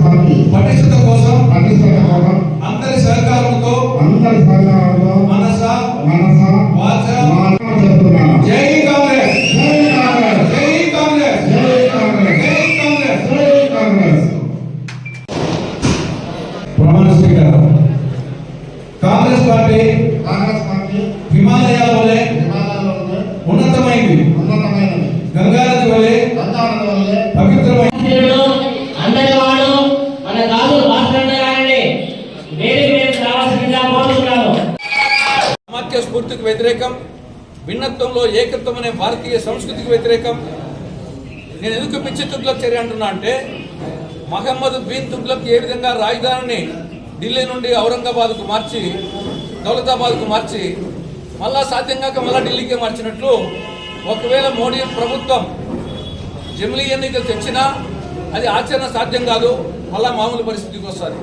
Party పటిష్టత కోసం పటిష్టత కోసం గంగానది వలె గంగానది వల్లే పవిత్రమైంది అధ్యక్షుడు అందరి వాడు మన కాదు భాస్కర్ గారిని వేదిక మీద రావాల్సిందిగా కోరుతున్నాను. సమాఖ్య స్ఫూర్తికి వ్యతిరేకం భిన్నత్వంలో ఏకత్వం అనే భారతీయ సంస్కృతికి వ్యతిరేకం. నేను ఎందుకు పిచ్చి తుగ్లక్ చర్య అంటున్నా అంటే మహమ్మద్ బిన్ తుగ్లక్ ఏ విధంగా రాజధానిని ఢిల్లీ నుండి ఔరంగాబాద్కు మార్చి దౌలతాబాద్కు మార్చి మళ్ళా సాధ్యం కాక మళ్ళా ఢిల్లీకే మార్చినట్లు ఒకవేళ మోడీ ప్రభుత్వం జమిలీ ఎన్నికలు తెచ్చినా అది ఆచరణ సాధ్యం కాదు మళ్ళా మామూలు పరిస్థితికి వస్తుంది.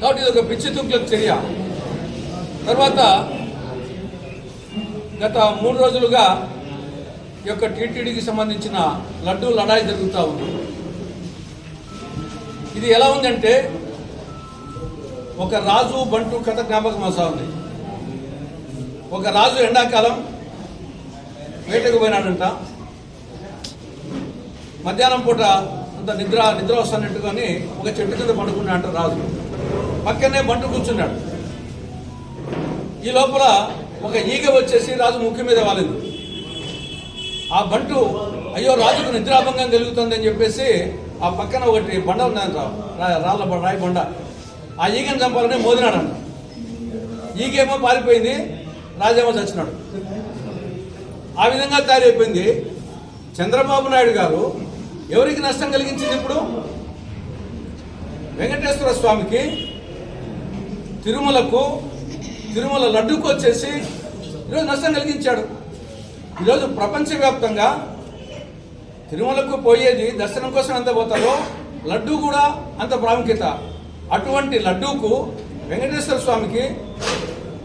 కాబట్టి ఇది ఒక పిచ్చి తుగ్లక్ చర్య. తర్వాత గత మూడు రోజులుగా ఈ యొక్క టీటీడీకి సంబంధించిన లడ్డూ లడాయి జరుగుతూ ఉంది. ఇది ఎలా ఉందంటే ఒక రాజు బంటు కథ జ్ఞాపకం వస్తూ ఉంది. ఒక రాజు ఎండాకాలం వేటకు పోయినాడంట. మధ్యాహ్నం పూట అంత నిద్ర నిద్ర వస్తానట్టుకొని ఒక చెట్టు కింద పండుకున్నాడంట రాజు. పక్కనే బంటు కూర్చున్నాడు. ఈ లోపల ఒక ఈగ వచ్చేసి రాజు ముఖ్య మీద వాలింది. ఆ బంటు అయ్యో రాజుకు నిద్రాభంగం కలుగుతుందని చెప్పేసి ఆ పక్కన ఒకటి బండ ఉన్నాయంట రాళ్ళ రాయి బండ. ఆ ఈగను చంపాలని మోదినాడంట. ఈగేమో పారిపోయింది. రాజేమో చచ్చినాడు ఆ విధంగా తయారైపోయింది. చంద్రబాబు నాయుడు గారు ఎవరికి నష్టం కలిగించింది ఇప్పుడు? వెంకటేశ్వర స్వామికి తిరుమలకు తిరుమల లడ్డూకు వచ్చేసి ఈరోజు నష్టం కలిగించాడు. ఈరోజు ప్రపంచవ్యాప్తంగా తిరుమలకు పోయేది దర్శనం కోసం ఎంత పోతారో లడ్డూ కూడా అంత ప్రాముఖ్యత. అటువంటి లడ్డూకు వెంకటేశ్వర స్వామికి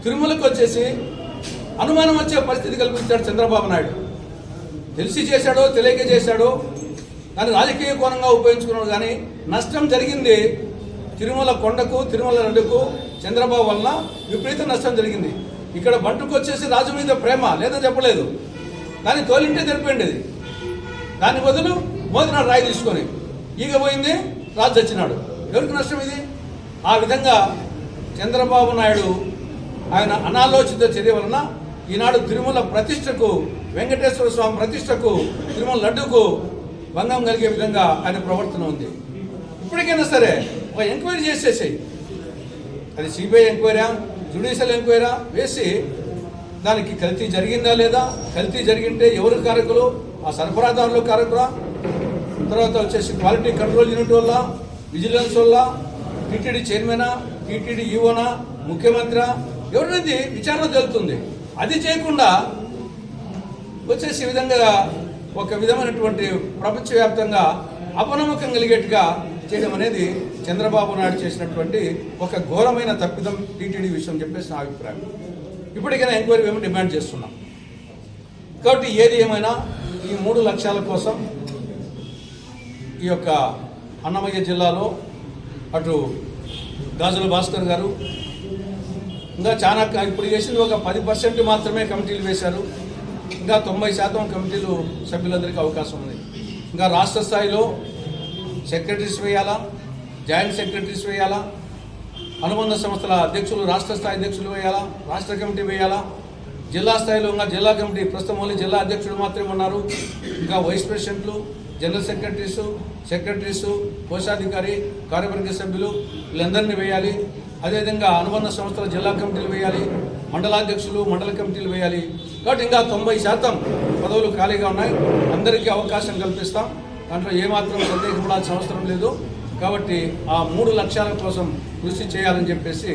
తిరుమలకు వచ్చేసి అనుమానం వచ్చే పరిస్థితి కల్పించాడు చంద్రబాబు నాయుడు. తెలిసి చేశాడో తెలియక చేశాడో దాన్ని రాజకీయ కోణంగా ఉపయోగించుకున్నాడు కానీ నష్టం జరిగింది తిరుమల కొండకు తిరుమల లడ్డుకు చంద్రబాబు వలన విపరీత నష్టం జరిగింది. ఇక్కడ బంటుకు వచ్చేసి రాజు మీద ప్రేమ లేదా చెప్పలేదు. కానీ తోలింటే తెలిపోయింది దాని బదులు మోదినాడు రాయి తీసుకొని ఈగ పోయింది రాజు చచ్చినాడు ఎవరికి నష్టం ఇది? ఆ విధంగా చంద్రబాబు నాయుడు ఆయన అనాలోచిత చర్య వలన ఈనాడు తిరుమల ప్రతిష్టకు వెంకటేశ్వర స్వామి ప్రతిష్టకు తిరుమల లడ్డుకు భంగం కలిగే విధంగా ఆయన ప్రవర్తన ఉంది. ఇప్పటికైనా సరే ఒక ఎంక్వైరీ చేసేసాయి. అది సిబిఐ ఎంక్వైరా జ్యుడిషియల్ ఎంక్వైరా వేసి దానికి కల్తీ జరిగిందా లేదా? కల్తీ జరిగింటే ఎవరు కారకులు? ఆ సరఫరాదారులు కారకురా తర్వాత వచ్చేసి క్వాలిటీ కంట్రోల్ యూనిట్ వల్ల విజిలెన్స్ వల్ల టీటీడీ చైర్మనా టీటీడీ ఈవోనా ముఖ్యమంత్రి ఎవరినది విచారణ జరుగుతుంది. అది చేయకుండా వచ్చేసి ఈ విధంగా ఒక విధమైనటువంటి ప్రపంచవ్యాప్తంగా అపనమ్మకం కలిగేట్టుగా చేయడం అనేది చంద్రబాబు నాయుడు చేసినటువంటి ఒక ఘోరమైన తప్పిదం టీటీడీ విషయం చెప్పేసి నా అభిప్రాయం. ఇప్పటికైనా ఎంక్వైరీ మేము డిమాండ్ చేస్తున్నాం. కాబట్టి ఏది ఏమైనా ఈ మూడు లక్ష్యాల కోసం ఈ యొక్క అన్నమయ్య జిల్లాలో అటు గాజుల భాస్కర్ గారు ఇంకా చాలా ఇప్పుడు చేసింది ఒక పది పర్సెంట్ మాత్రమే కమిటీలు వేశారు. ఇంకా తొంభై శాతం కమిటీలు సభ్యులందరికీ అవకాశం ఉంది. ఇంకా రాష్ట్ర స్థాయిలో సెక్రటరీస్ వేయాలా? జాయింట్ సెక్రటరీస్ వేయాలా? అనుబంధ సంస్థల అధ్యక్షులు రాష్ట్ర స్థాయి అధ్యక్షులు వేయాలా? రాష్ట్ర కమిటీ వేయాలా? జిల్లా స్థాయిలో ఇంకా జిల్లా కమిటీ ప్రస్తుతం ఓన్లీ జిల్లా అధ్యక్షుడు మాత్రమే ఉన్నారు. ఇంకా వైస్ ప్రెసిడెంట్లు జనరల్ సెక్రటరీసు సెక్రటరీసు కోశాధికారి కార్యవర్గ సభ్యులు వీళ్ళందరినీ వేయాలి. అదేవిధంగా అనుబంధ సంస్థల జిల్లా కమిటీలు వేయాలి మండలాధ్యక్షులు మండల కమిటీలు వేయాలి. కాబట్టి ఇంకా తొంభై శాతం పదవులు ఖాళీగా ఉన్నాయి. అందరికీ అవకాశం కల్పిస్తాం. దాంట్లో ఏమాత్రం సందేహపడాల్సిన అవసరం లేదు. కాబట్టి ఆ మూడు లక్ష్యాల కోసం కృషి చేయాలని చెప్పేసి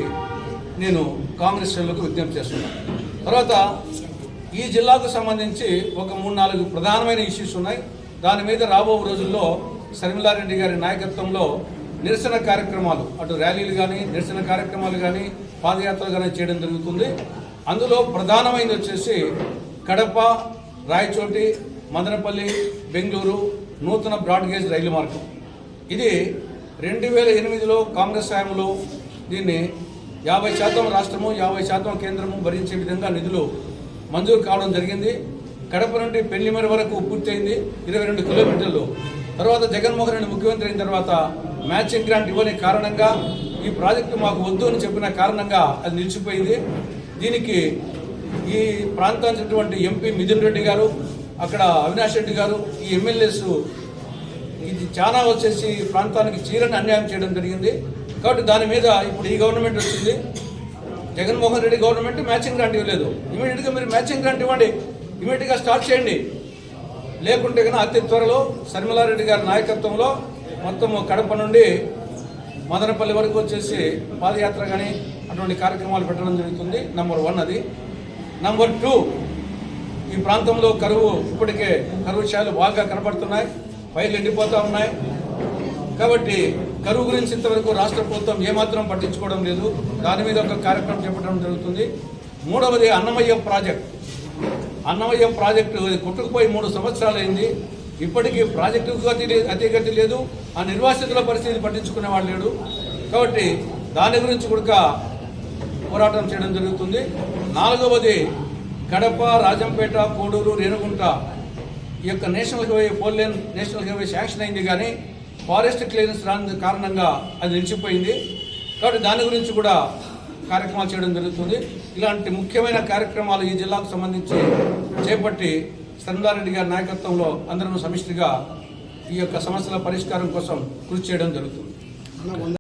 నేను కాంగ్రెస్ శ్రేణులకు విజ్ఞప్తి చేస్తున్నాను. తర్వాత ఈ జిల్లాకు సంబంధించి ఒక మూడు నాలుగు ప్రధానమైన ఇష్యూస్ ఉన్నాయి. దాని మీద రాబో రోజుల్లో శర్మిలారెడ్డి గారి నాయకత్వంలో నిరసన కార్యక్రమాలు అటు ర్యాలీలు కానీ నిరసన కార్యక్రమాలు కానీ పాదయాత్రలు కానీ చేయడం జరుగుతుంది. అందులో ప్రధానమైనది వచ్చేసి కడప రాయచోటి మదనపల్లి బెంగళూరు నూతన బ్రాడ్గేజ్ రైలు మార్గం. ఇది రెండు వేల ఎనిమిదిలో కాంగ్రెస్ హయాంలో దీన్ని యాభై శాతం రాష్ట్రము యాభై శాతం కేంద్రము భరించే విధంగా నిధులు మంజూరు కావడం జరిగింది. కడప నుండి పెళ్ళిమరి వరకు పూర్తయింది. ఇరవై రెండు కిలోమీటర్లు తర్వాత జగన్మోహన్ రెడ్డి ముఖ్యమంత్రి అయిన తర్వాత మ్యాచింగ్ గ్రాంట్ ఇవ్వని కారణంగా ఈ ప్రాజెక్టు మాకు వద్దు అని చెప్పిన కారణంగా అది నిలిచిపోయింది. దీనికి ఈ ప్రాంతానికి ఎంపీ మిథున్ రెడ్డి గారు అక్కడ అవినాష్ రెడ్డి గారు ఈ ఎమ్మెల్యేస్ ఇది చాలా వచ్చేసి ఈ ప్రాంతానికి చీరని అన్యాయం చేయడం జరిగింది. కాబట్టి దాని మీద ఇప్పుడు ఈ గవర్నమెంట్ వచ్చింది. Jaganmohan Reddy government matching grant ఇవ్వలేదు. ఇమీడియట్గా మీరు మ్యాచింగ్ గ్రాంట్ ఇవ్వండి. ఇమీడియట్గా స్టార్ట్ చేయండి. లేకుంటే కన్నా అతి త్వరలో శర్మిలారెడ్డి గారి నాయకత్వంలో మొత్తము కడప నుండి మదనపల్లి వరకు వచ్చేసి పాదయాత్ర కానీ అటువంటి కార్యక్రమాలు పెట్టడం జరుగుతుంది. నంబర్ వన్ అది. నంబర్ టూ ఈ ప్రాంతంలో కరువు ఇప్పటికే కరువు ఛాయలు బాగా కనబడుతున్నాయి పైర్లు ఎండిపోతూ ఉన్నాయి. కాబట్టి కరువు గురించి ఇంతవరకు రాష్ట్ర ప్రభుత్వం ఏమాత్రం పట్టించుకోవడం లేదు. దాని మీద ఒక కార్యక్రమం చేపట్టడం జరుగుతుంది. మూడవది అన్నమయ్య ప్రాజెక్ట్. అన్నమయ్యం ప్రాజెక్టు కొట్టుకుపోయి మూడు సంవత్సరాలు అయింది ఇప్పటికీ ప్రాజెక్టు గతి లేదు అతిగతి లేదు. ఆ నిర్వాసితుల పరిస్థితి పట్టించుకునే వాళ్ళు లేడు. కాబట్టి దాని గురించి కూడా పోరాటం చేయడం జరుగుతుంది. నాలుగవది కడప రాజంపేట కోడూరు రేణుగుంట ఈ యొక్క national highway four lane national highway sanction అయింది కానీ ఫారెస్ట్ క్లియరెన్స్ రాని కారణంగా అది నిలిచిపోయింది. కాబట్టి దాని గురించి కూడా కార్యక్రమాలు చేయడం జరుగుతుంది. ఇలాంటి ముఖ్యమైన కార్యక్రమాలు ఈ జిల్లాకు సంబంధించి చేపట్టి సందారెడ్డి గారి నాయకత్వంలో అందరం సమిష్టిగా ఈ యొక్క సమస్యల పరిష్కారం కోసం కృషి చేయడం జరుగుతుంది.